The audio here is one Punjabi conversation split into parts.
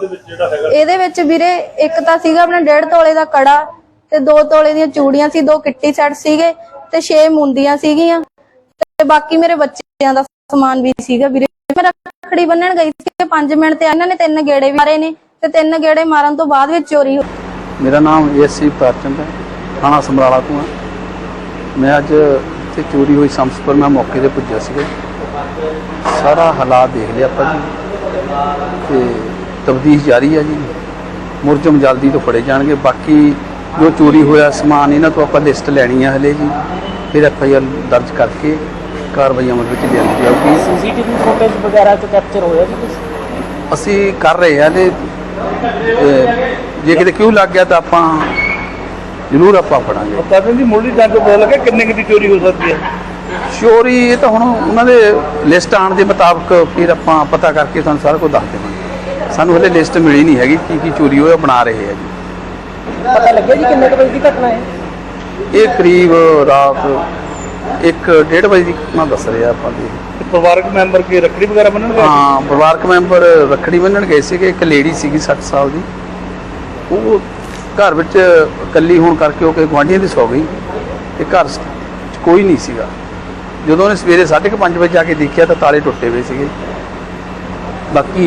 ਉਹਦੇ ਵਿੱਚ ਜਿਹੜਾ ਹੈਗਾ ਇਹਦੇ ਵਿੱਚ ਵੀਰੇ ਇੱਕ ਤਾਂ ਸੀਗਾ ਆਪਣਾ 1.5 ਤੋਲੇ ਦਾ ਕੜਾ ਤੇ 2 ਤੋਲੇ ਦੀਆਂ ਚੂੜੀਆਂ ਸੀ ਦੋ ਕਿੱਟੀ ਸੈੱਟ ਸੀਗੇ ਤੇ 6 ਮੁੰਦੀਆਂ ਸੀਗੀਆਂ ਤੇ ਬਾਕੀ ਮੇਰੇ ਬੱਚਿਆਂ ਦਾ ਸਮਾਨ ਵੀ ਸੀਗਾ ਵੀਰੇ। ਮੈਂ ਰੱਖੜੀ ਬੰਨਣ ਗਈ ਸੀ 5 ਮਿੰਟ ਤੇ ਇਹਨਾਂ ਨੇ ਤਿੰਨ ਗੇੜੇ ਵੀ ਮਾਰੇ ਨੇ ਤੇ ਤਿੰਨ ਗੇੜੇ ਮਾਰਨ ਤੋਂ ਬਾਅਦ ਵਿੱਚ ਚੋਰੀ ਹੋ ਮੇਰਾ ਨਾਮ ਏਸੀ ਪ੍ਰਚੰਦ ਹੈ ਥਾਣਾ ਸਮਰਾਲਾ ਤੋਂ ਹਾਂ। ਮੈਂ ਅੱਜ ਇੱਥੇ ਚੋਰੀ ਹੋਈ ਸੰਸਪਰ ਮੈਂ ਮੌਕੇ ਤੇ ਪੁੱਜਿਆ ਸੀਗਾ। ਸਾਰਾ ਹਾਲਾਤ ਦੇਖ ਲਿਆ ਆਪਾਂ ਜੀ। ਤੇ ਤਬਦੀਸ਼ ਜਾਰੀ ਹੈ ਜੀ। ਮੁਰਜਮ ਜਲਦੀ ਤੋਂ ਫੜੇ ਜਾਣਗੇ। ਬਾਕੀ ਜੋ ਚੋਰੀ ਹੋਇਆ ਸਮਾਨ ਇਹਨਾਂ ਤੋਂ ਆਪਾਂ ਲਿਸਟ ਲੈਣੀ ਹੈ ਹਲੇ ਜੀ। ਫਿਰ ਐਫ ਆਈ ਆਰ ਦਰਜ ਕਰਕੇ ਕਾਰਵਾਈ ਅਮਲ ਵਿੱਚ ਲਿਆਂਦੀ ਜਾਊਗੀ। ਸੀਸੀਟੀਵੀ ਫੁਟੇਜ ਵਗੈਰਾ ਤੋਂ ਕੈਪਚਰ ਹੋਇਆ ਜੀ ਕੁਛ? ਅਸੀਂ ਕਰ ਰਹੇ ਹਾਂ ਤੇ ਜੇ ਕਿਤੇ ਕਿਉਂ ਲੱਗ ਗਿਆ ਤਾਂ ਆਪਾਂ ਜ਼ਰੂਰ ਆਪਾਂ ਫੜਾਂਗੇ। ਪ੍ਰਸ਼ਾਸਨ ਦੀ ਮੁੱਢਲੀ ਜਾਂਚ ਤੋਂ ਪਤਾ ਲੱਗਾ ਕਿੰਨੇ ਕੁ ਦੀ ਚੋਰੀ ਹੋ ਸਕਦੀ ਹੈ। ਚੋਰੀ ਇਹ ਤਾਂ ਹੁਣ ਉਹਨਾਂ ਦੇ ਲਿਸਟ ਆਉਣ ਦੇ ਮੁਤਾਬਕ ਫਿਰ ਆਪਾਂ ਪਤਾ ਕਰਕੇ ਤੁਹਾਨੂੰ ਸਾਰਾ ਕੁਝ ਦੱਸ ਦੇਵਾਂਗੇ। ਸਾਨੂੰ ਹਲੇ ਲਿਸਟ ਮਿਲੀ ਨਹੀਂ ਹੈਗੀ ਕੀ ਕੀ ਚੋਰੀ ਹੋਇਆ ਬਣਾ ਰਹੇ ਆ ਜੀ। ਪਤਾ ਲੱਗਿਆ ਜੀ ਕਿੰਨੇ ਕੁ ਵਜੇ ਦੀ ਘਟਨਾ ਹੈ? ਇਹ ਕਰੀਬ ਰਾਤ 1:30 ਵਜੇ ਦੀ ਮੈਂ ਦੱਸ ਰਿਹਾ ਆਪਾਂ ਦੀ ਤੇ ਪਰਿਵਾਰਕ ਮੈਂਬਰ ਕੀ ਰੱਖੜੀ ਵਗੈਰਾ ਬੰਨਣ ਗਏ ਹਾਂ ਪਰਿਵਾਰਕ ਮੈਂਬਰ ਰੱਖੜੀ ਬੰਨਣ ਗਏ ਸੀਗੇ ਇੱਕ ਲੇਡੀ ਸੀਗੀ 60 ਸਾਲ ਦੀ। ਉਹ ਘਰ ਵਿੱਚ ਇਕੱਲੀ ਹੋਣ ਕਰਕੇ ਉਹ ਕਿ ਗੁਆਂਢੀਆਂ ਦੀ ਸੌ ਗਈ ਤੇ ਘਰ 'ਚ ਕੋਈ ਨਹੀਂ ਸੀਗਾ। ਜਦੋਂ ਉਹਨੇ ਸਵੇਰੇ 5:30 ਵਜੇ ਜਾ ਕੇ ਦੇਖਿਆ ਤਾਂ ਤਾਲੇ ਟੁੱਟੇ ਹੋਏ ਸੀਗੇ। ਬਾਕੀ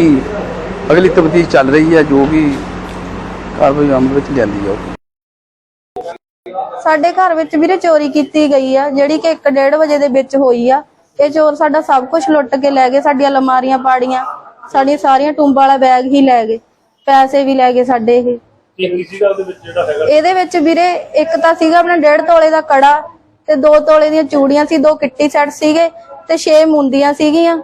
ਅਗਲੀ ਤਬਦੀਲ ਚੱਲ ਰਹੀ ਹੈ ਜੋ ਵੀ ਕਾਰਵਾਈ ਅਮਲ ਵਿੱਚ ਲਿਆਂਦੀ ਜਾਊਗੀ ਸਾਡੇ ਘਰ ਵਿੱਚ ਵੀਰੇ ਚੋਰੀ ਕੀਤੀ ਗਈ ਆ ਜਿਹੜੀ ਕਿ 1:30 ਵਜੇ ਦੇ ਵਿੱਚ ਹੋਈ ਆ। ਇਹ ਚੋਰ ਸਾਡਾ ਸਭ ਕੁਝ ਲੁੱਟ ਕੇ ਲੈ ਗਏ ਸਾਡੀਆਂ ਅਲਮਾਰੀਆਂ ਪਾੜੀਆਂ ਸਾਡੀਆਂ ਸਾਰੀਆਂ ਟੁੰਬਾਂ ਵਾਲਾ ਬੈਗ ਹੀ ਲੈ ਗਏ ਪੈਸੇ ਵੀ ਲੈ ਗਏ ਸਾਡੇ ਇਹ। ਇਹਦੇ ਵਿੱਚ ਵੀਰੇ ਇੱਕ ਤਾਂ ਸੀਗਾ ਆਪਣਾ 1.5 ਤੋਲੇ ਦਾ ਕੜਾ ਤੇ 2 ਤੋਲੇ ਦੀਆਂ ਚੂੜੀਆਂ ਸੀ ਦੋ ਕਿੱਟੀ ਸੈੱਟ ਸੀਗੇ ਤੇ 6 ਮੁੰਦੀਆਂ ਸੀਗੀਆਂ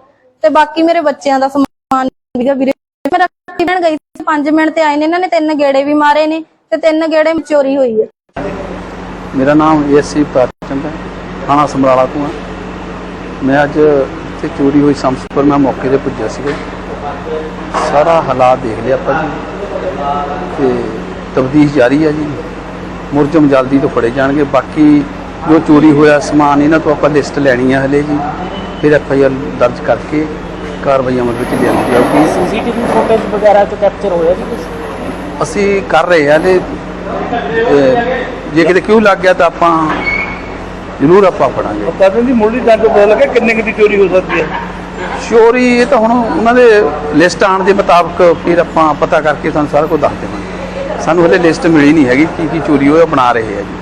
ਤੇ ਬਾਕੀ ਮੇਰੇ ਬੱਚਿਆਂ ਦਾ ਸਮਾਨ ਵੀਰੇ। ਮੈਂ ਰੱਖੜੀ ਲੈਣ ਗਈ ਸੀ 5 ਮਿੰਟ ਤੇ ਆਏ ਨੇ, ਇਹਨਾਂ ਨੇ ਤਿੰਨ ਗੇੜੇ ਵੀ ਮਾਰੇ ਨੇ ਤੇ ਤਿੰਨ ਗੇੜੇ ਵਿੱਚ ਚੋਰੀ ਹੋਈ ਹੈ। ਮੇਰਾ ਨਾਮ ਏਸੀ ਪ੍ਰਚੰਦ ਹੈ, ਥਾਣਾ ਸਮਰਾਲਾ ਤੋਂ ਹਾਂ। ਮੈਂ ਅੱਜ ਇੱਥੇ ਚੋਰੀ ਹੋਈ ਸੰਸਪਰ, ਮੈਂ ਮੌਕੇ ਤੇ ਪੁੱਜਿਆ ਸੀਗਾ। ਸਾਰਾ ਹਾਲਾਤ ਦੇਖ ਲਿਆ ਆਪਾਂ ਜੀ। ਤੇ ਤਬਦੀਸ਼ ਜਾਰੀ ਹੈ ਜੀ। ਮੁਰਜਮ ਜਲਦੀ ਤੋਂ ਫੜੇ ਜਾਣਗੇ। ਬਾਕੀ ਜੋ ਚੋਰੀ ਹੋਇਆ ਸਮਾਨ, ਇਹਨਾਂ ਤੋਂ ਆਪਾਂ ਲਿਸਟ ਲੈਣੀ ਹੈ ਹਲੇ ਜੀ। ਫਿਰ ਐਫ ਆਈ ਆਰ ਦਰਜ ਕਰਕੇ ਕਾਰਵਾਈ ਅਮਲ ਵਿੱਚ ਲਿਆਂਦੀ ਜਾਊਗੀ। ਸੀਸੀਟੀਵੀ ਫੁਟੇਜ ਵਗੈਰਾ ਤੋਂ ਕੈਪਚਰ ਹੋਇਆ ਜੀ ਕੁਛ? ਅਸੀਂ ਕਰ ਰਹੇ ਹਾਂ ਤੇ ਅਹ, ਜੇ ਕਿਤੇ ਕਿਉਂ ਲੱਗ ਗਿਆ ਤਾਂ ਆਪਾਂ ਜ਼ਰੂਰ ਆਪਾਂ ਫੜਾਂਗੇ। ਪ੍ਰਸ਼ਾਸਨ ਦੀ ਮੁੱਢਲੀ ਜਾਂਚ ਤੋਂ ਪਤਾ ਲੱਗਾ ਕਿੰਨੇ ਕੁ ਦੀ ਚੋਰੀ ਹੋ ਸਕਦੀ ਹੈ। ਚੋਰੀ ਇਹ ਤਾਂ ਹੁਣ ਉਹਨਾਂ ਦੇ ਲਿਸਟ ਆਉਣ ਦੇ ਮੁਤਾਬਕ ਫਿਰ ਆਪਾਂ ਪਤਾ ਕਰਕੇ ਤੁਹਾਨੂੰ ਸਾਰਾ ਕੁਝ ਦੱਸ ਦੇਵਾਂਗੇ। ਸਾਨੂੰ ਹਲੇ ਲਿਸਟ ਮਿਲੀ ਨਹੀਂ ਹੈਗੀ ਕੀ ਕੀ ਚੋਰੀ ਹੋਇਆ ਬਣਾ ਰਹੇ ਆ ਜੀ।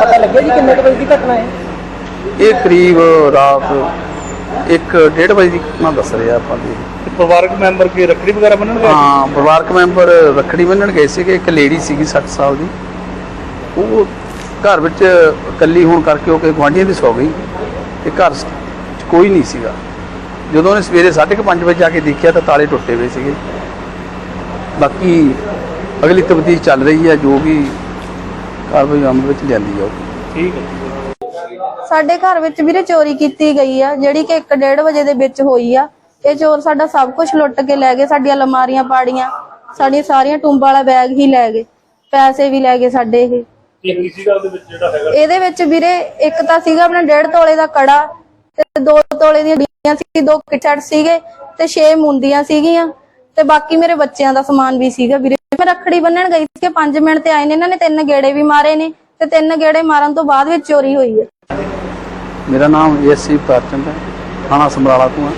ਪਤਾ ਲੱਗਿਆ ਜੀ ਕਿੰਨੇ ਕੁ ਵਜੇ ਦੀ ਘਟਨਾ ਹੈ? ਇਹ ਕਰੀਬ ਰਾਤ 1:30 ਵਜੇ ਦੀ ਮੈਂ ਦੱਸ ਰਿਹਾ ਆਪਾਂ ਦੀ ਤੇ ਪਰਿਵਾਰਕ ਮੈਂਬਰ ਕੀ ਰੱਖੜੀ ਵਗੈਰਾ ਬੰਨਣ ਗਏ? ਹਾਂ ਪਰਿਵਾਰਕ ਮੈਂਬਰ ਰੱਖੜੀ ਬੰਨਣ ਗਏ ਸੀਗੇ ਇੱਕ ਲੇਡੀ ਸੀਗੀ 60 ਸਾਲ ਦੀ। ਉਹ ਘਰ ਵਿੱਚ ਇਕੱਲੀ ਹੋਣ ਕਰਕੇ ਉਹ ਕਿ ਗੁਆਂਢੀਆਂ ਦੀ ਸੌ ਗਈ ਤੇ ਘਰ 'ਚ ਕੋਈ ਨਹੀਂ ਸੀਗਾ। ਜਦੋਂ ਉਹਨੇ ਸਵੇਰੇ 5:30 ਵਜੇ ਜਾ ਕੇ ਦੇਖਿਆ ਤਾਂ ਤਾਲੇ ਟੁੱਟੇ ਹੋਏ ਸੀਗੇ। ਬਾਕੀ ਅਗਲੀ ਤਬਦੀਲ ਚੱਲ ਰਹੀ ਹੈ ਜੋ ਵੀ ਕਾਰਵਾਈ ਅਮਲ ਵਿੱਚ ਲਿਆਂਦੀ ਜਾਊਗੀ। ਠੀਕ ਹੈ ਸਾਡੇ ਘਰ ਵਿੱਚ ਵੀਰੇ ਚੋਰੀ ਕੀਤੀ ਗਈ ਆ ਜਿਹੜੀ ਕਿ 1:30 ਵਜੇ ਦੇ ਵਿੱਚ ਹੋਈ ਆ। ਇਹ ਚੋਰ ਸਾਡਾ ਸਭ ਕੁਝ ਲੁੱਟ ਕੇ ਲੈ ਗਏ ਸਾਡੀਆਂ ਅਲਮਾਰੀਆਂ ਪਾੜੀਆਂ ਸਾਡੀਆਂ ਸਾਰੀਆਂ ਟੁੰਬਾਂ ਵਾਲਾ ਬੈਗ ਹੀ ਲੈ ਗਏ ਪੈਸੇ ਵੀ ਲੈ ਗਏ ਸਾਡੇ ਇਹ। ਕੀ ਕੀ ਸੀਗਾ ਉਹਦੇ ਵਿੱਚ ਜਿਹੜਾ ਹੈਗਾ? ਇਹਦੇ ਵਿੱਚ ਵੀਰੇ ਇੱਕ ਤਾਂ ਸੀਗਾ ਆਪਣਾ 1.5 ਤੋਲੇ ਦਾ ਕੜਾ ਤੇ 2 ਤੋਲੇ ਦੀਆਂ ਚੂੜੀਆਂ ਸੀ ਦੋ ਕਿੱਟ ਸੀਗੇ ਤੇ 6 ਮੁੰਦੀਆਂ ਸੀਗੀਆਂ ਤੇ ਬਾਕੀ ਮੇਰੇ ਬੱਚਿਆਂ ਦਾ ਸਮਾਨ ਵੀ ਸੀਗਾ ਵੀਰੇ। ਮੈਂ ਰੱਖੜੀ ਬੰਨਣ ਗਈ ਸੀ 5 ਮਿੰਟ ਤੇ ਆਏ ਨੇ ਇਹਨਾਂ ਨੇ ਤਿੰਨ ਗੇੜੇ ਵੀ ਮਾਰੇ ਨੇ ਤੇ ਤਿੰਨ ਗੇੜੇ ਮਾਰਨ ਤੋਂ ਬਾਅਦ ਵਿੱਚ ਚੋਰੀ ਹੋਈ ਹੈ ਮੇਰਾ ਨਾਮ ਏਸੀ ਪ੍ਰਚੰਦ ਹੈ ਥਾਣਾ ਸਮਰਾਲਾ ਤੋਂ ਹਾਂ।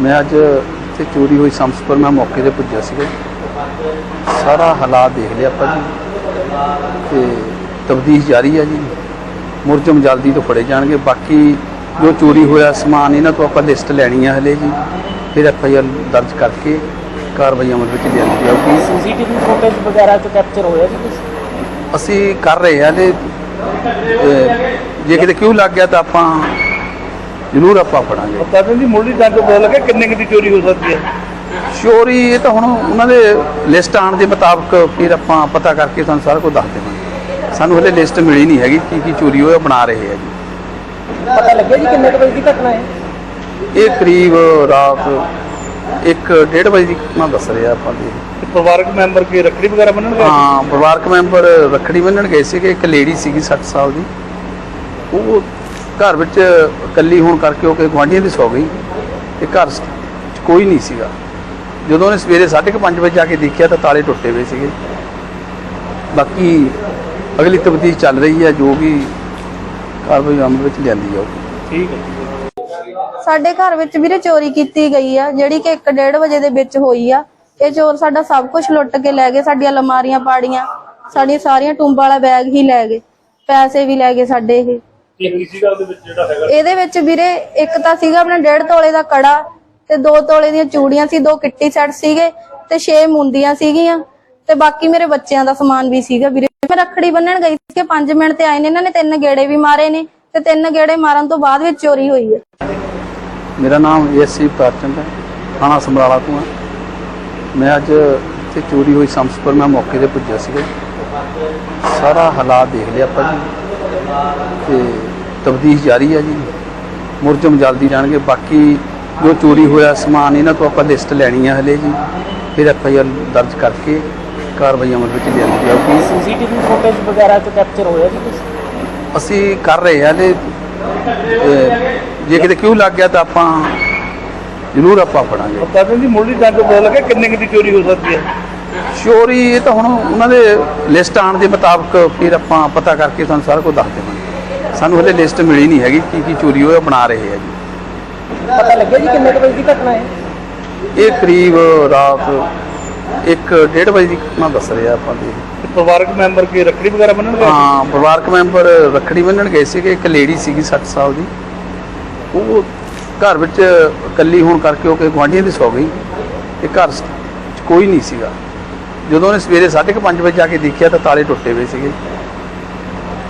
ਮੈਂ ਅੱਜ ਇੱਥੇ ਚੋਰੀ ਹੋਈ ਸੰਸਪਰ ਮੈਂ ਮੌਕੇ ਤੇ ਪੁੱਜਿਆ ਸੀਗਾ। ਸਾਰਾ ਹਾਲਾਤ ਦੇਖ ਲਿਆ ਆਪਾਂ ਜੀ। ਤੇ ਤਬਦੀਸ਼ ਜਾਰੀ ਹੈ ਜੀ। ਮੁਰਜਮ ਜਲਦੀ ਤੋਂ ਫੜੇ ਜਾਣਗੇ। ਬਾਕੀ ਜੋ ਚੋਰੀ ਹੋਇਆ ਸਮਾਨ ਇਹਨਾਂ ਤੋਂ ਆਪਾਂ ਲਿਸਟ ਲੈਣੀ ਹੈ ਹਲੇ ਜੀ। ਫਿਰ ਐਫ ਆਈ ਆਰ ਦਰਜ ਕਰਕੇ ਕਾਰਵਾਈ ਅਮਲ ਵਿੱਚ ਲਿਆਂਦੀ ਜਾਊਗੀ। ਸੀਸੀਟੀਵੀ ਫੁਟੇਜ ਵਗੈਰਾ ਤੋਂ ਕੈਪਚਰ ਹੋਇਆ ਜੀ ਅਸੀਂ ਕਰ ਰਹੇ ਹਾਂ ਤੇ ਜੇ ਕਿਤੇ ਕਿਉਂ ਲੱਗ ਗਿਆ ਤਾਂ ਆਪਾਂ ਜ਼ਰੂਰ ਆਪਾਂ ਫੜਾਂਗੇ। ਪ੍ਰਸ਼ਾਸਨ ਦੀ ਮੁੱਢਲੀ ਜਾਂਚ ਤੋਂ ਪਤਾ ਲੱਗਾ ਕਿੰਨੇ ਕੁ ਦੀ ਚੋਰੀ ਹੋ ਸਕਦੀ ਹੈ। ਚੋਰੀ ਇਹ ਤਾਂ ਹੁਣ ਉਹਨਾਂ ਦੇ ਲਿਸਟ ਆਉਣ ਦੇ ਮੁਤਾਬਕ ਫਿਰ ਆਪਾਂ ਪਤਾ ਕਰਕੇ ਤੁਹਾਨੂੰ ਸਾਰਾ ਕੁਝ ਦੱਸ ਦੇਵਾਂਗੇ। ਸਾਨੂੰ ਹਲੇ ਲਿਸਟ ਮਿਲੀ ਨਹੀਂ ਹੈਗੀ ਕੀ ਕੀ ਚੋਰੀ ਹੋਇਆ ਬਣਾ ਰਹੇ ਆ ਜੀ। ਪਤਾ ਲੱਗਿਆ ਜੀ ਕਿੰਨੇ ਕੁ ਵਜੇ ਦੀ ਘਟਨਾ ਹੈ? ਇਹ ਕਰੀਬ ਰਾਤ 1:30 ਵਜੇ ਦੀ ਮੈਂ ਦੱਸ ਰਿਹਾ ਆਪਾਂ ਦੀ ਤੇ ਪਰਿਵਾਰਕ ਮੈਂਬਰ ਕੀ ਰੱਖੜੀ ਵਗੈਰਾ ਬੰਨਣ ਗਏ? ਹਾਂ ਪਰਿਵਾਰਕ ਮੈਂਬਰ ਰੱਖੜੀ ਬੰਨਣ ਗਏ ਸੀਗੇ। ਇੱਕ ਲੇਡੀ ਸੀਗੀ 60 ਸਾਲ ਦੀ। ਉਹ ਘਰ ਵਿੱਚ ਇਕੱਲੀ ਹੋਣ ਕਰਕੇ ਉਹ ਕਿ ਗੁਆਂਢੀਆਂ ਦੀ ਸੌ ਗਈ ਤੇ ਘਰ 'ਚ ਕੋਈ ਨਹੀਂ ਸੀਗਾ। ਜਦੋਂ ਉਹਨੇ ਸਵੇਰੇ 5:30 ਵਜੇ ਜਾ ਕੇ ਦੇਖਿਆ ਤਾਂ ਤਾਲੇ ਟੁੱਟੇ ਹੋਏ ਸੀਗੇ। ਬਾਕੀ ਅਗਲੀ ਤਫਤੀਸ਼ ਚੱਲ ਰਹੀ ਹੈ ਜੋ ਵੀ ਕਾਰਵਾਈ ਅਮਲ ਵਿੱਚ ਲਿਆਂਦੀ ਜਾਊਗੀ ਠੀਕ ਹੈ। ਸਾਡੇ ਘਰ ਵਿੱਚ ਵੀਰੇ ਚੋਰੀ ਕੀਤੀ ਗਈ ਆ ਜਿਹੜੀ ਕਿ 1:30 ਵਜੇ ਦੇ ਵਿੱਚ ਹੋਈ ਆ। ਇਹ ਚੋਰ ਸਾਡਾ ਸਭ ਕੁਝ ਲੁੱਟ ਕੇ ਲੈ ਗਏ ਸਾਡੀਆਂ ਅਲਮਾਰੀਆਂ ਪਾੜੀਆਂ ਸਾਡੀਆਂ ਸਾਰੀਆਂ ਟੁੰਬਾਂ ਵਾਲਾ ਬੈਗ ਹੀ ਲੈ ਗਏ ਪੈਸੇ ਵੀ ਲੈ ਗਏ ਸਾਡੇ ਇਹ। ਇਹ ਕੀ ਸੀਗਾ ਉਹਦੇ ਵਿੱਚ ਜਿਹੜਾ ਹੈਗਾ ਇਹਦੇ ਵਿੱਚ ਵੀਰੇ ਇੱਕ ਤਾਂ ਸੀਗਾ ਆਪਣਾ 1.5 ਤੋਲੇ ਦਾ ਕੜਾ ਤੇ 2 ਤੋਲੇ ਦੀਆਂ ਚੂੜੀਆਂ ਸੀ ਦੋ ਕਿੱਟੀ ਸੈੱਟ ਸੀਗੇ ਤੇ 6 ਮੁੰਦੀਆਂ ਸੀਗੀਆਂ ਤੇ ਬਾਕੀ ਮੇਰੇ ਬੱਚਿਆਂ ਦਾ ਸਮਾਨ ਵੀ ਸੀਗਾ ਵੀਰੇ। ਮੈਂ ਰੱਖੜੀ ਬੰਨਣ ਗਈ ਸੀ ਕਿ 5 ਮਿੰਟ ਤੇ ਆਏ ਨੇ ਇਹਨਾਂ ਨੇ ਤਿੰਨ ਗੇੜੇ ਵੀ ਮਾਰੇ ਨੇ ਤੇ ਤਿੰਨ ਗੇੜੇ ਮਾਰਨ ਤੋਂ ਬਾਅਦ ਵਿੱਚ ਚੋਰੀ ਹੋਈ ਹੈ। ਮੇਰਾ ਨਾਮ ਏਐਸਸੀ ਪ੍ਰਚੰਦ ਹੈ ਥਾਣਾ ਸਮਰਾਲਾ ਤੋਂ ਹਾਂ। ਮੈਂ ਅੱਜ ਇੱਥੇ ਚੋਰੀ ਹੋਈ ਸੰਸਪਰ ਮੈਂ ਮੌਕੇ ਤੇ ਪੁੱਜਿਆ ਸੀਗਾ। ਸਾਰਾ ਹਾਲਾਤ ਦੇਖ ਲਿਆ ਆਪਾਂ ਜੀ। ਤੇ ਤਬਦੀਸ਼ ਜਾਰੀ ਹੈ ਜੀ। ਮੁਰਜਮ ਜਲਦੀ ਜਾਣਗੇ। ਬਾਕੀ ਜੋ ਚੋਰੀ ਹੋਇਆ ਸਮਾਨ ਇਹਨਾਂ ਤੋਂ ਆਪਾਂ ਲਿਸਟ ਲੈਣੀ ਹੈ ਹਲੇ ਜੀ। ਫਿਰ ਐਫ ਆਈ ਆਰ ਦਰਜ ਕਰਕੇ ਕਾਰਵਾਈ ਅਮਲ ਵਿੱਚ ਲਿਆਂਦੀ ਜਾਊਗੀ। ਸੀਸੀਟੀਵੀ ਫੁਟੇਜ ਵਗੈਰਾ ਚ ਕੈਪਚਰ ਹੋਇਆ ਜੀ ਕੁਛ ਅਸੀਂ ਕਰ ਰਹੇ ਹਾਂ ਤੇ ਜੇ ਕਿਤੇ ਕਿਉਂ ਲੱਗ ਗਿਆ ਤਾਂ ਆਪਾਂ ਜ਼ਰੂਰ ਆਪਾਂ ਫੜਾਂਗੇ। ਦੱਸਦੇ ਜੀ ਮੁੱਢਲੀ ਜਾਂਚ ਤੋਂ ਪਤਾ ਲੱਗਿਆ ਕਿੰਨੇ ਕੁ ਦੀ ਚੋਰੀ ਹੋ ਸਕਦੀ ਹੈ। ਚੋਰੀ ਇਹ ਤਾਂ ਹੁਣ ਉਹਨਾਂ ਦੇ ਲਿਸਟ ਆਉਣ ਦੇ ਮੁਤਾਬਕ ਫਿਰ ਆਪਾਂ ਪਤਾ ਕਰਕੇ ਤੁਹਾਨੂੰ ਸਾਰਾ ਕੁਝ ਦੱਸ ਦੇਵਾਂਗੇ ਸਾਨੂੰ ਹਲੇ ਲਿਸਟ ਮਿਲੀ ਨਹੀਂ ਹੈਗੀ ਕੀ ਕੀ ਚੋਰੀ ਹੋਇਆ ਬਣਾ ਰਹੇ ਆ ਜੀ। ਪਤਾ ਲੱਗਿਆ ਜੀ ਕਿੰਨੇ ਕੁ ਵਜੇ ਦੀ ਘਟਨਾ ਹੈ? ਇਹ ਕਰੀਬ ਰਾਤ 1:30 ਵਜੇ ਦੀ ਘਟਨਾ ਦੱਸ ਰਿਹਾ ਆਪਾਂ ਦੀ ਤੇ ਪਰਿਵਾਰਕ ਮੈਂਬਰ ਕੀ ਰੱਖੜੀ ਵਗੈਰਾ ਬੰਨਣ ਗਏ ਹਾਂ ਪਰਿਵਾਰਕ ਮੈਂਬਰ ਰੱਖੜੀ ਬੰਨਣ ਗਏ ਸੀਗੇ ਇੱਕ ਲੇਡੀ ਸੀਗੀ 60 ਸਾਲ ਦੀ। ਉਹ ਘਰ ਵਿੱਚ ਇਕੱਲੀ ਹੋਣ ਕਰਕੇ ਉਹ ਕਿ ਗੁਆਂਢੀਆਂ ਦੀ ਸੌ ਗਈ। ਤੇ ਘਰ 'ਚ ਕੋਈ ਨਹੀਂ ਸੀਗਾ। ਜਦੋਂ ਉਹਨੇ ਸਵੇਰੇ 5:30 ਵਜੇ ਜਾ ਕੇ ਦੇਖਿਆ ਤਾਂ ਤਾਲੇ ਟੁੱਟੇ ਹੋਏ ਸੀਗੇ।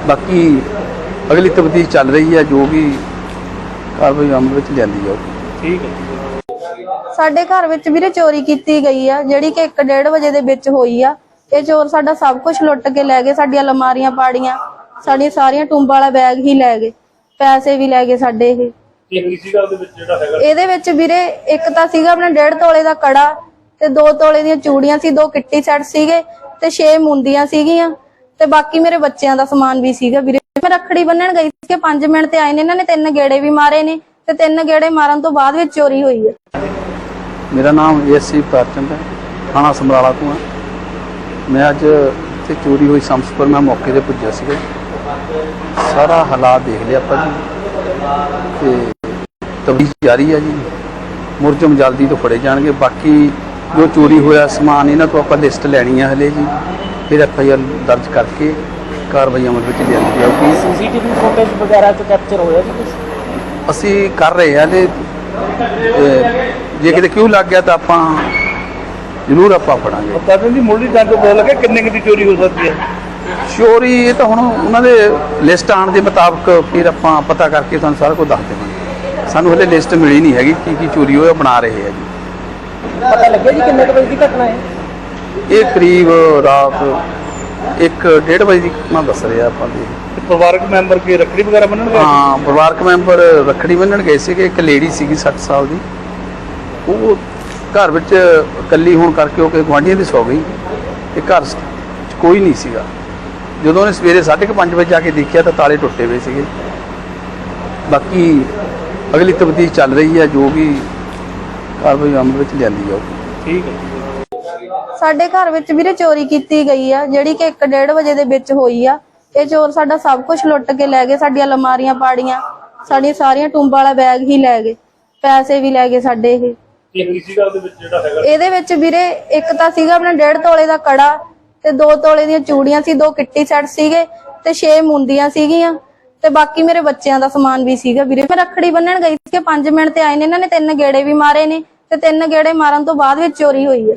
ਬਾਕੀ ਅਗਲੀ ਤਫਤੀਸ਼ ਚੱਲ ਰਹੀ ਹੈ ਜੋ ਵੀ ਕਾਰਵਾਈ ਅਮਲ ਵਿੱਚ ਲਿਆਂਦੀ ਜਾਊਗੀ। ਠੀਕ ਹੈ ਸਾਡੇ ਘਰ ਵਿੱਚ ਵੀਰੇ ਚੋਰੀ ਕੀਤੀ ਗਈ ਆ ਜਿਹੜੀ ਕਿ 1:30 ਵਜੇ ਦੇ ਵਿੱਚ ਹੋਈ ਆ। ਇਹ ਚੋਰ ਸਾਡਾ ਸਭ ਕੁਝ ਲੁੱਟ ਕੇ ਲੈ ਗਏ ਸਾਡੀਆਂ ਅਲਮਾਰੀਆਂ ਪਾੜੀਆਂ ਸਾਡੀਆਂ ਸਾਰੀਆਂ ਟੁੰਬਾਂ ਵਾਲਾ ਬੈਗ ਹੀ ਲੈ ਗਏ ਪੈਸੇ ਵੀ ਲੈ ਗਏ ਸਾਡੇ ਇਹ। ਇਹਦੇ ਵਿੱਚ ਵੀਰੇ ਇੱਕ ਤਾਂ ਸੀਗਾ ਆਪਣਾ 1.5 ਤੋਲੇ ਦਾ ਕੜਾ ਤੇ 2 ਤੋਲੇ ਦੀਆਂ ਚੂੜੀਆਂ ਸੀ ਦੋ ਕਿੱਟੀ ਸੈੱਟ ਸੀਗੇ ਤੇ 6 ਮੁੰਦੀਆਂ ਸੀਗੀਆਂ ਤੇ ਬਾਕੀ ਮੇਰੇ ਬੱਚਿਆਂ ਦਾ ਸਮਾਨ ਵੀ ਸੀਗਾ ਵੀਰੇ। ਮੈਂ ਰੱਖੜੀ ਬੰਨਣ ਗਈ ਸੀ ਕਿ 5 ਮਿੰਟ ਤੇ ਆਏ ਨੇ। ਇਹਨਾਂ ਨੇ ਤਿੰਨ ਗੇੜੇ ਵੀ ਮਾਰੇ ਨੇ ਤੇ ਤਿੰਨ ਗੇੜੇ ਮਾਰਨ ਤੋਂ ਬਾਅਦ ਵਿੱਚ ਚੋਰੀ ਹੋਈ ਹੈ। ਮੇਰਾ ਨਾਮ ਏਐਸਸੀ ਪ੍ਰਚੰਦ ਹੈ, ਥਾਣਾ ਸਮਰਾਲਾ ਤੋਂ ਹਾਂ। ਮੈਂ ਅੱਜ ਇੱਥੇ ਚੋਰੀ ਹੋਈ ਸੰਸਪਰ ਮੈਂ ਮੌਕੇ ਤੇ ਪੁੱਜਿਆ ਸੀਗਾ। ਸਾਰਾ ਹਾਲਾਤ ਦੇਖ ਲਿਆ ਆਪਾਂ ਜੀ। ਤੇ ਤਬਦੀਸ਼ ਜਾਰੀ ਹੈ ਜੀ। ਮੁਰਜਮ ਜਲਦੀ ਤੋਂ ਫੜੇ ਜਾਣਗੇ। ਬਾਕੀ ਜੋ ਚੋਰੀ ਹੋਇਆ ਸਮਾਨ ਇਹਨਾਂ ਤੋਂ ਆਪਾਂ ਲਿਸਟ ਲੈਣੀ ਹੈ ਹਲੇ ਜੀ। ਫਿਰ ਐਫ ਆਈ ਆਰ ਦਰਜ ਕਰਕੇ ਕਾਰਵਾਈ ਅਮਲ ਵਿੱਚ ਲਿਆਂਦੀ ਜਾਊਗੀ ਸੀਸੀਟੀਵੀ ਫੁਟੇਜ ਵਗੈਰਾ ਚ ਕੈਪਚਰ ਹੋਇਆ ਜੀ ਕੁਛ? ਅਸੀਂ ਕਰ ਰਹੇ ਹਾਂ ਤੇ ਜੇ ਕਿਤੇ ਕਿਉਂ ਲੱਗ ਗਿਆ ਤਾਂ ਆਪਾਂ ਜ਼ਰੂਰ ਆਪਾਂ ਫੜਾਂਗੇ। ਦੱਸਦੇ ਜੀ ਮੁੱਢਲੀ ਜਾਂਚ ਤੋਂ ਪਤਾ ਲੱਗਿਆ ਕਿੰਨੇ ਕੁ ਦੀ ਚੋਰੀ ਹੋ ਸਕਦੀ ਹੈ। ਚੋਰੀ ਇਹ ਤਾਂ ਹੁਣ ਉਹਨਾਂ ਦੇ ਲਿਸਟ ਆਉਣ ਦੇ ਮੁਤਾਬਕ ਫਿਰ ਆਪਾਂ ਪਤਾ ਕਰਕੇ ਤੁਹਾਨੂੰ ਸਾਰਾ ਕੁਝ ਦੱਸ ਦੇਵਾਂਗੇ। ਸਾਨੂੰ ਹਲੇ ਲਿਸਟ ਮਿਲੀ ਨਹੀਂ ਹੈਗੀ ਕੀ ਕੀ ਚੋਰੀ ਹੋਇਆ ਬਣਾ ਰਹੇ ਆ ਜੀ। ਪਤਾ ਲੱਗਿਆ ਜੀ ਕਿੰਨੇ ਕੁ ਵਜੇ ਦੀ ਘਟਨਾ ਹੈ? ਇਹ ਕਰੀਬ ਰਾਤ 1:30 ਵਜੇ ਦੀ ਘਟਨਾ ਦੱਸ ਰਿਹਾ ਆਪਾਂ ਦੀ ਤੇ ਪਰਿਵਾਰਕ ਮੈਂਬਰ ਕੀ ਰੱਖੜੀ ਵਗੈਰਾ ਬੰਨਣ ਗਏ? ਹਾਂ ਪਰਿਵਾਰਕ ਮੈਂਬਰ ਰੱਖੜੀ ਬੰਨਣ ਗਏ ਸੀਗੇ ਇੱਕ ਲੇਡੀ ਸੀਗੀ 60 ਸਾਲ ਦੀ। ਉਹ ਘਰ ਵਿੱਚ ਇਕੱਲੀ ਹੋਣ ਕਰਕੇ ਉਹ ਕਿ ਗੁਆਂਢੀਆਂ ਦੀ ਸੌ ਗਈ। ਤੇ ਘਰ 'ਚ ਕੋਈ ਨਹੀਂ ਸੀਗਾ। ਜਦੋਂ ਉਹਨੇ ਸਵੇਰੇ 5:30 ਵਜੇ ਜਾ ਕੇ ਦੇਖਿਆ ਤਾਂ ਤਾਲੇ ਟੁੱਟੇ ਹੋਏ ਸੀਗੇ। ਬਾਕੀ ਅਗਲੀ ਤਫਤੀਸ਼ ਚੱਲ ਰਹੀ ਹੈ ਜੋ ਵੀ ਕਾਰਵਾਈ ਅਮਲ ਵਿੱਚ ਲਿਆਂਦੀ ਜਾਊਗੀ। ਠੀਕ ਹੈ ਸਾਡੇ ਘਰ ਵਿੱਚ ਵੀਰੇ ਚੋਰੀ ਕੀਤੀ ਗਈ ਆ ਜਿਹੜੀ ਕਿ 1:30 ਵਜੇ ਦੇ ਵਿੱਚ ਹੋਈ ਆ। ਇਹ ਚੋਰ ਸਾਡਾ ਸਭ ਕੁਝ ਲੁੱਟ ਕੇ ਲੈ ਗਏ ਸਾਡੀਆਂ ਅਲਮਾਰੀਆਂ ਪਾੜੀਆਂ ਸਾਡੀਆਂ ਸਾਰੀਆਂ ਟੁੰਬਾਂ ਵਾਲਾ ਬੈਗ ਹੀ ਲੈ ਗਏ ਪੈਸੇ ਵੀ ਲੈ ਗਏ ਸਾਡੇ ਇਹ। ਇਹਦੇ ਵਿੱਚ ਵੀਰੇ ਇੱਕ ਤਾਂ ਸੀਗਾ ਆਪਣਾ 1.5 ਤੋਲੇ ਦਾ ਕੜਾ ਤੇ 2 ਤੋਲੇ ਦੀਆਂ ਚੂੜੀਆਂ ਸੀ ਦੋ ਕਿੱਟੀ ਸੈੱਟ ਸੀਗੇ ਤੇ 6 ਮੁੰਦੀਆਂ ਸੀਗੀਆਂ ਤੇ ਬਾਕੀ ਮੇਰੇ ਬੱਚਿਆਂ ਦਾ ਸਮਾਨ ਵੀ ਸੀਗਾ ਵੀਰੇ। ਮੈਂ ਰੱਖੜੀ ਬੰਨਣ ਗਈ ਸੀ ਕਿ 5 ਮਿੰਟ ਤੇ ਆਏ ਨੇ ਇਹਨਾਂ ਨੇ ਤਿੰਨ ਗੇੜੇ ਵੀ ਮਾਰੇ ਨੇ ਤੇ ਤਿੰਨ ਗੇੜੇ ਮਾਰਨ ਤੋਂ ਬਾਅਦ ਵਿੱਚ ਚੋਰੀ ਹੋਈ ਹੈ।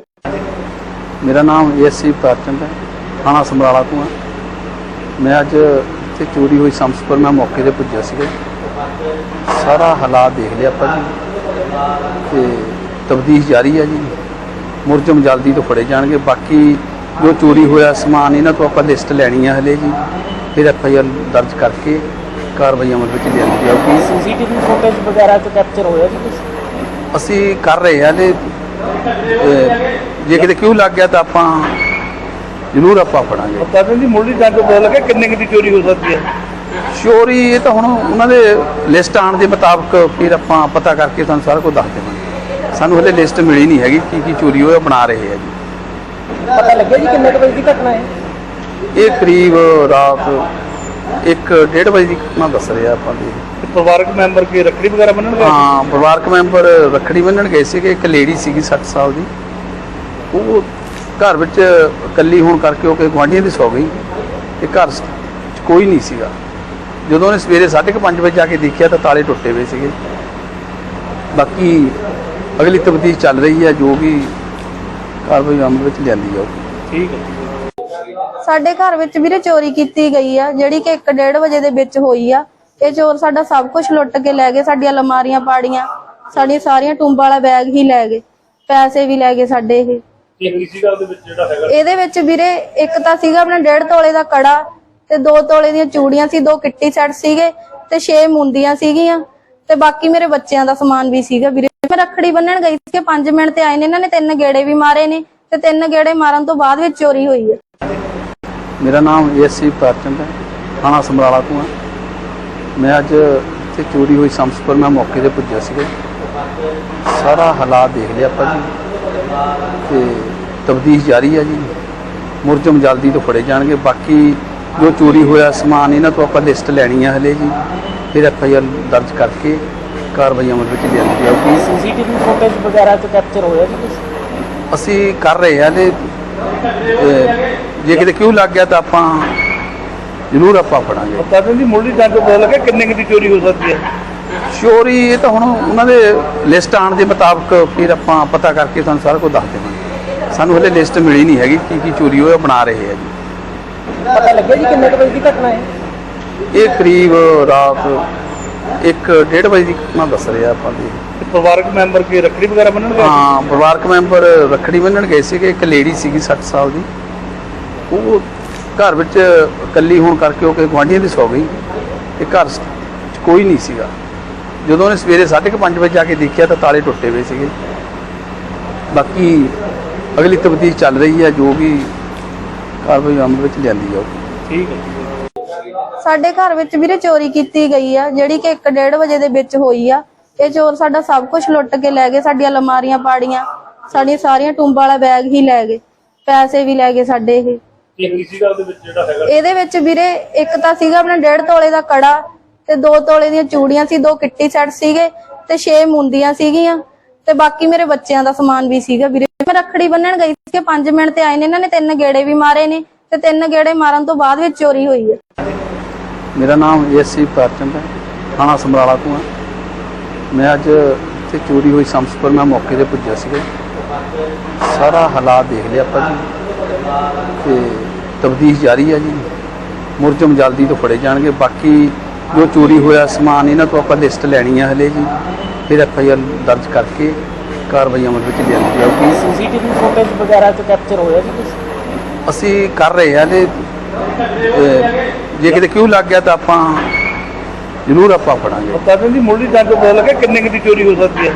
ਮੇਰਾ ਨਾਮ ਏਐਸਸੀ ਪ੍ਰਚੰਦ ਹੈ ਥਾਣਾ ਸਮਰਾਲਾ ਤੋਂ ਹਾਂ। ਮੈਂ ਅੱਜ ਇੱਥੇ ਚੋਰੀ ਹੋਈ ਸੰਸਪਰ ਮੈਂ ਮੌਕੇ ਤੇ ਪੁੱਜਿਆ ਸੀਗਾ। ਸਾਰਾ ਹਾਲਾਤ ਦੇਖ ਲਿਆ ਆਪਾਂ ਜੀ। ਤੇ ਤਬਦੀਸ਼ ਜਾਰੀ ਹੈ ਜੀ। ਮੁਰਜਮ ਜਲਦੀ ਤੋਂ ਫੜੇ ਜਾਣਗੇ। ਬਾਕੀ ਜੋ ਚੋਰੀ ਹੋਇਆ ਸਮਾਨ ਇਹਨਾਂ ਤੋਂ ਆਪਾਂ ਲਿਸਟ ਲੈਣੀ ਹੈ ਹਲੇ ਜੀ। ਫਿਰ ਐਫ ਆਈ ਆਰ ਦਰਜ ਕਰਕੇ ਕਾਰਵਾਈ ਅਮਲ ਵਿੱਚ ਲਿਆਂਦੀ ਜਾਊਗੀ ਸੀਸੀਟੀਵੀ ਫੁਟੇਜ ਵਗੈਰਾ ਚ ਕੈਪਚਰ ਹੋਇਆ ਜੀ ਅਸੀਂ ਕਰ ਰਹੇ ਹਾਂ ਤੇ ਜੇ ਕਿਤੇ ਕਿਉਂ ਲੱਗ ਗਿਆ ਤਾਂ ਆਪਾਂ ਜ਼ਰੂਰ ਆਪਾਂ ਫੜਾਂਗੇ। ਦੱਸਦੇ ਜੀ ਮੁੱਢਲੀ ਜਾਂਚ ਤੋਂ ਪਤਾ ਲੱਗਿਆ ਕਿੰਨੇ ਕੁ ਦੀ ਚੋਰੀ ਹੋ ਸਕਦੀ ਹੈ। ਚੋਰੀ ਇਹ ਤਾਂ ਹੁਣ ਉਹਨਾਂ ਦੇ ਲਿਸਟ ਆਉਣ ਦੇ ਮੁਤਾਬਕ ਫਿਰ ਆਪਾਂ ਪਤਾ ਕਰਕੇ ਤੁਹਾਨੂੰ ਸਾਰਾ ਕੁਝ ਦੱਸ ਦੇਵਾਂਗੇ। ਸਾਨੂੰ ਹਲੇ ਲਿਸਟ ਮਿਲੀ ਨਹੀਂ ਹੈਗੀ ਕੀ ਕੀ ਚੋਰੀ ਹੋਇਆ ਬਣਾ ਰਹੇ ਆ ਜੀ। ਪਤਾ ਲੱਗਿਆ ਜੀ ਕਿੰਨੇ ਕੁ ਵਜੇ ਦੀ ਘਟਨਾ ਹੈ? ਇਹ ਕਰੀਬ ਰਾਤ 1:30 ਵਜੇ ਦੀ ਘਟਨਾ ਦੱਸ ਰਿਹਾ ਆਪਾਂ ਦੀ ਤੇ ਪਰਿਵਾਰਕ ਮੈਂਬਰ ਕੀ ਰੱਖੜੀ ਵਗੈਰਾ ਬੰਨਣ ਗਏ ਹਾਂ ਪਰਿਵਾਰਕ ਮੈਂਬਰ ਰੱਖੜੀ ਬੰਨਣ ਗਏ ਸੀਗੇ ਇੱਕ ਲੇਡੀ ਸੀਗੀ 60 ਸਾਲ ਦੀ। ਉਹ ਘਰ ਵਿੱਚ ਇਕੱਲੀ ਹੋਣ ਕਰਕੇ ਉਹ ਕਿ ਗੁਆਂਢੀਆਂ ਦੀ ਸੌ ਗਈ। ਤੇ ਘਰ 'ਚ ਕੋਈ ਨਹੀਂ ਸੀਗਾ। ਜਦੋਂ ਉਹਨੇ ਸਵੇਰੇ 5:30 ਵਜੇ ਜਾ ਕੇ ਦੇਖਿਆ ਤਾਂ ਤਾਲੇ ਟੁੱਟੇ ਹੋਏ ਸੀਗੇ। ਬਾਕੀ ਅਗਲੀ ਤਬਦੀਲ ਚੱਲ ਰਹੀ ਹੈ ਜੋ ਵੀ ਕਾਰਵਾਈ ਅਮਲ ਵਿੱਚ ਲਿਆਂਦੀ ਜਾਊਗੀ ਠੀਕ ਹੈ। ਸਾਡੇ ਘਰ ਵਿੱਚ ਵੀਰੇ ਚੋਰੀ ਕੀਤੀ ਗਈ ਆ ਜਿਹੜੀ ਕਿ 1:30 ਵਜੇ ਦੇ ਵਿੱਚ ਹੋਈ ਆ। ਇਹ ਚੋਰ ਸਾਡਾ ਸਭ ਕੁਝ ਲੁੱਟ ਕੇ ਲੈ ਗਏ ਸਾਡੀਆਂ ਅਲਮਾਰੀਆਂ ਪਾੜੀਆਂ ਸਾਡੀਆਂ ਸਾਰੀਆਂ ਟੁੰਬਾਂ ਵਾਲਾ ਬੈਗ ਹੀ ਲੈ ਗਏ। ਪੈਸੇ ਵੀ ਲੈ ਗਏ ਸਾਡੇ ਇਹ। ਕੀ ਡੀਸੀ ਘਰ ਦੇ ਵਿੱਚ ਜਿਹੜਾ ਹੈਗਾ ਇਹਦੇ ਵਿੱਚ ਵੀਰੇ ਇੱਕ ਤਾਂ ਸੀਗਾ ਆਪਣਾ 1.5 ਤੋਲੇ ਦਾ ਕੜਾ ਤੇ 2 ਤੋਲੇ ਦੀਆਂ ਚੂੜੀਆਂ ਸੀ ਦੋ ਕਿੱਟੀ ਸੈੱਟ ਸੀਗੇ ਤੇ 6 ਮੁੰਦੀਆਂ ਸੀਗੀਆਂ ਤੇ ਬਾਕੀ ਮੇਰੇ ਬੱਚਿਆਂ ਦਾ ਸਮਾਨ ਵੀ ਸੀਗਾ ਵੀਰੇ। ਮੈਂ ਰੱਖੜੀ ਬੰਨਣ ਗਈ ਸੀ 5 ਮਿੰਟ ਤੇ ਆਏ ਨੇ ਇਹਨਾਂ ਨੇ ਤਿੰਨ ਗੇੜੇ ਵੀ ਮਾਰੇ ਨੇ ਤੇ ਤਿੰਨ ਗੇੜੇ ਮਾਰਨ ਤੋਂ ਬਾਅਦ ਵਿੱਚ ਚੋਰੀ ਹੋਈ ਹੈ। ਮੇਰਾ ਨਾਮ ਏਐਸਸੀ ਪ੍ਰਚੰਦ ਹੈ ਥਾਣਾ ਸਮਰਾਲਾ ਤੋਂ ਹਾਂ। ਮੈਂ ਅੱਜ ਇੱਥੇ ਚੋਰੀ ਹੋਈ ਸੰਸਪਰ ਮੈਂ ਮੌਕੇ ਤੇ ਪੁੱਜਿਆ ਸੀਗਾ। ਸਾਰਾ ਹਾਲਾਤ ਦੇਖ ਲਿਆ ਆਪਾਂ ਜੀ। ਤੇ ਤਬਦੀਸ਼ ਜਾਰੀ ਹੈ ਜੀ। ਮੁਰਜਮ ਜਲਦੀ ਤੋਂ ਫੜੇ ਜਾਣਗੇ। ਬਾਕੀ ਜੋ ਚੋਰੀ ਹੋਇਆ ਸਮਾਨ ਇਹਨਾਂ ਤੋਂ ਆਪਾਂ ਲਿਸਟ ਲੈਣੀ ਹੈ ਹਲੇ ਜੀ। ਫਿਰ ਐਫ ਆਈ ਆਰ ਦਰਜ ਕਰਕੇ ਕਾਰਵਾਈ ਅਮਲ ਵਿੱਚ ਲਿਆਂਦੀ ਜਾਊਗੀ ਸੀਸੀਟੀਵੀ ਫੁਟੇਜ ਵਗੈਰਾ ਚ ਕੈਪਚਰ ਹੋਇਆ ਜੀ ਅਸੀਂ ਕਰ ਰਹੇ ਹਾਂ ਤੇ ਜੇ ਕਿਤੇ ਕਿਉਂ ਲੱਗ ਗਿਆ ਤਾਂ ਆਪਾਂ ਜ਼ਰੂਰ ਆਪਾਂ ਫੜਾਂਗੇ। ਪਤਾ ਨਹੀਂ ਮੁੱਢਲੀ ਜਾਂਚ ਤੋਂ ਪਤਾ ਲੱਗਿਆ ਕਿੰਨੇ ਕੁ ਦੀ ਚੋਰੀ ਹੋ ਸਕਦੀ ਹੈ। ਚੋਰੀ ਇਹ ਤਾਂ ਹੁਣ ਉਹਨਾਂ ਦੇ ਲਿਸਟ ਆਉਣ ਦੇ ਮੁਤਾਬਕ ਫਿਰ ਆਪਾਂ ਪਤਾ ਕਰਕੇ ਤੁਹਾਨੂੰ ਸਾਰਾ ਕੁਝ ਦੱਸ ਦੇਵਾਂਗੇ। ਸਾਨੂੰ ਹਲੇ ਲਿਸਟ ਮਿਲੀ ਨਹੀਂ ਹੈਗੀ ਕੀ ਕੀ ਚੋਰੀ ਹੋਇਆ ਬਣਾ ਰਹੇ ਆ ਜੀ। ਪਤਾ ਲੱਗਿਆ ਜੀ ਕਿੰਨੇ ਵਜੇ ਦੀ ਘਟਨਾ ਹੈ? ਇਹ ਕਰੀਬ ਰਾਤ 1:30 ਵਜੇ ਦੀ ਘਟਨਾ ਦੱਸ ਰਿਹਾ ਆਪਾਂ ਦੀ ਪਰਿਵਾਰਕ ਮੈਂਬਰ ਕੀ ਰੱਖੜੀ ਵਗੈਰਾ ਬੰਨਣ ਗਏ ਹਾਂ ਪਰਿਵਾਰਕ ਮੈਂਬਰ ਰੱਖੜੀ ਬੰਨਣ ਗਏ ਸੀਗੇ ਇੱਕ ਲੇਡੀ ਸੀਗੀ 60 ਸਾਲ ਦੀ। ਉਹ ਘਰ ਵਿੱਚ ਇਕੱਲੀ ਹੋਣ ਕਰਕੇ ਉਹ ਕਿ ਗੁਆਂਢੀਆਂ ਦੀ ਸੌ ਗਈ। ਤੇ ਘਰ ਕੋਈ ਨਹੀਂ ਸੀਗਾ। ਜਦੋਂ ਉਹਨੇ ਸਵੇਰੇ 5:30 ਵਜੇ ਜਾ ਕੇ ਦੇਖਿਆ ਤਾਂ ਤਾਲੇ ਟੁੱਟੇ ਹੋਏ ਸੀਗੇ। ਬਾਕੀ ਅਗਲੀ ਤਬਦੀਲ ਚੱਲ ਰਹੀ ਹੈ ਜੋ ਵੀ ਕਾਰਵਾਈ ਅਮਲ ਵਿੱਚ ਲਿਆਂਦੀ ਜਾਊਗੀ। ਠੀਕ ਹੈ। ਸਾਡੇ ਘਰ ਵਿੱਚ ਵੀਰੇ ਚੋਰੀ ਕੀਤੀ ਗਈ ਆ ਜਿਹੜੀ ਕਿ 1:30 ਵਜੇ ਦੇ ਵਿੱਚ ਹੋਈ ਆ। ਇਹ ਚੋਰ ਸਾਡਾ ਸਭ ਕੁਝ ਲੁੱਟ ਕੇ ਲੈ ਗਏ ਸਾਡੀਆਂ ਅਲਮਾਰੀਆਂ ਪਾੜੀਆਂ ਸਾਡੀਆਂ ਸਾਰੀਆਂ ਟੁੰਬਾਂ ਵਾਲਾ ਬੈਗ ਹੀ ਲੈ ਗਏ ਪੈਸੇ ਵੀ ਲੈ ਗਏ ਸਾਡੇ ਇਹ। ਇਹਦੇ ਵਿੱਚ ਵੀਰੇ ਇੱਕ ਤਾਂ ਸੀਗਾ ਆਪਣਾ 1.5 ਤੋਲੇ ਦਾ ਕੜਾ ਤੇ ਦੋ ਤੋਲੇ ਦੀਆਂ ਚੂੜੀਆਂ ਸੀ, ਦੋ ਕਿੱਟੀ ਸੈੱਟ ਸੀਗੇ ਤੇ 6 ਮੁੰਦੀਆਂ ਸੀਗੀਆਂ ਤੇ ਬਾਕੀ ਮੇਰੇ ਬੱਚਿਆਂ ਦਾ ਸਮਾਨ ਵੀ ਸੀਗਾ ਵੀਰੇ। ਮੈਂ ਰੱਖੜੀ ਬੰਨਣ ਗਈ ਸੀ 5 ਮਿੰਟ ਤੇ ਆਏ ਨੇ, ਇਹਨਾਂ ਨੇ ਤਿੰਨ ਗੇੜੇ ਵੀ ਮਾਰੇ ਨੇ ਤੇ ਤਿੰਨ ਗੇੜੇ ਮਾਰਨ ਤੋਂ ਬਾਅਦ ਵਿੱਚ ਚੋਰੀ ਹੋਈ ਹੈ। ਮੇਰਾ ਨਾਮ ਏਐਸਸੀ ਪ੍ਰਚੰਦ ਹੈ, ਥਾਣਾ ਸਮਰਾਲਾ ਤੋਂ ਹਾਂ। ਮੈਂ ਅੱਜ ਇੱਥੇ ਚੋਰੀ ਹੋਈ ਸੰਸਪਰ ਮੈਂ ਮੌਕੇ ਤੇ ਪੁੱਜਿਆ ਸੀਗਾ। ਸਾਰਾ ਹਾਲਾਤ ਦੇਖ ਲਿਆ ਆਪਾਂ ਜੀ। ਤੇ ਤਬਦੀਸ਼ ਜਾਰੀ ਹੈ ਜੀ। ਮੁਰਜਮ ਜਲਦੀ ਤੋਂ ਫੜੇ ਜਾਣਗੇ। ਬਾਕੀ ਜੋ ਚੋਰੀ ਹੋਇਆ ਸਮਾਨ ਇਹਨਾਂ ਤੋਂ ਆਪਾਂ ਲਿਸਟ ਲੈਣੀ ਹੈ ਹਲੇ ਜੀ। ਫਿਰ ਐਫ ਆਈ ਆਰ ਦਰਜ ਕਰਕੇ ਕਾਰਵਾਈ ਅਮਲ ਵਿੱਚ ਲਿਆਂਦੀ ਜਾਊਗੀ। ਸੀਸੀਟੀਵੀ ਫੁਟੇਜ ਵਗੈਰਾ ਚ ਕੈਪਚਰ ਹੋਇਆ ਜੀ ਕੁਛ ਅਸੀਂ ਕਰ ਰਹੇ ਹਾਂ ਤੇ ਜੇ ਕਿਤੇ ਕਿਉਂ ਲੱਗ ਗਿਆ ਤਾਂ ਆਪਾਂ ਜ਼ਰੂਰ ਆਪਾਂ ਫੜਾਂਗੇ। ਪਤਾ ਨਹੀਂ ਮੁੱਢਲੀ ਜਾਂਚ ਤੋਂ ਪਤਾ ਲੱਗਿਆ ਕਿੰਨੇ ਕੁ ਦੀ ਚੋਰੀ ਹੋ ਸਕਦੀ ਹੈ।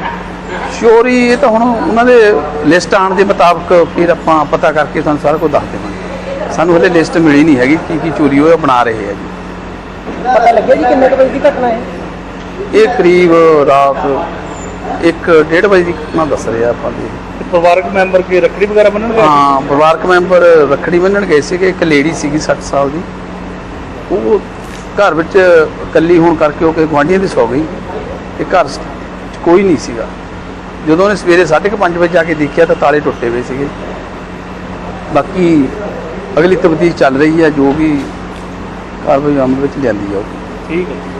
ਚੋਰੀ ਇਹ ਤਾਂ ਹੁਣ ਉਹਨਾਂ ਦੇ ਲਿਸਟ ਆਉਣ ਦੇ ਮੁਤਾਬਕ ਫਿਰ ਆਪਾਂ ਪਤਾ ਕਰਕੇ ਤੁਹਾਨੂੰ ਸਾਰਾ ਕੁਝ ਦੱਸ ਦੇਵਾਂਗੇ। ਸਾਨੂੰ ਹਲੇ ਲਿਸਟ ਮਿਲੀ ਨਹੀਂ ਹੈਗੀ ਕੀ ਕੀ ਚੋਰੀ ਹੋਇਆ ਬਣਾ ਰਹੇ ਆ ਜੀ। ਪਤਾ ਲੱਗਿਆ ਜੀ ਕਿੰਨੇ ਕੁ ਵਜੇ ਦੀ ਘਟਨਾ ਹੈ? ਇਹ ਕਰੀਬ ਰਾਤ 1:30 ਵਜੇ ਦੀ ਘਟਨਾ ਦੱਸ ਰਿਹਾ ਆਪਾਂ ਦੀ ਤੇ ਪਰਿਵਾਰਕ ਮੈਂਬਰ ਕੀ ਰੱਖੜੀ ਵਗੈਰਾ ਬੰਨਣ ਗਏ? ਹਾਂ ਪਰਿਵਾਰਕ ਮੈਂਬਰ ਰੱਖੜੀ ਬੰਨਣ ਗਏ ਸੀਗੇ ਇੱਕ ਲੇਡੀ ਸੀਗੀ 60 ਸਾਲ ਦੀ। ਉਹ ਘਰ ਵਿੱਚ ਇਕੱਲੀ ਹੋਣ ਕਰਕੇ ਉਹ ਕਿ ਗੁਆਂਢੀਆਂ ਦੀ ਸੌ ਗਈ। ਤੇ ਘਰ 'ਚ ਕੋਈ ਨਹੀਂ ਸੀਗਾ। ਜਦੋਂ ਉਹਨੇ ਸਵੇਰੇ 5:30 ਵਜੇ ਜਾ ਕੇ ਦੇਖਿਆ ਤਾਂ ਤਾਲੇ ਟੁੱਟੇ ਹੋਏ ਸੀਗੇ। ਬਾਕੀ ਅਗਲੀ ਤਬਦੀਲ ਚੱਲ ਰਹੀ ਹੈ ਜੋ ਵੀ ਕਾਰਵਾਈ ਅਮਲ ਵਿੱਚ ਲਿਆਂਦੀ ਜਾਊਗੀ ਠੀਕ ਹੈ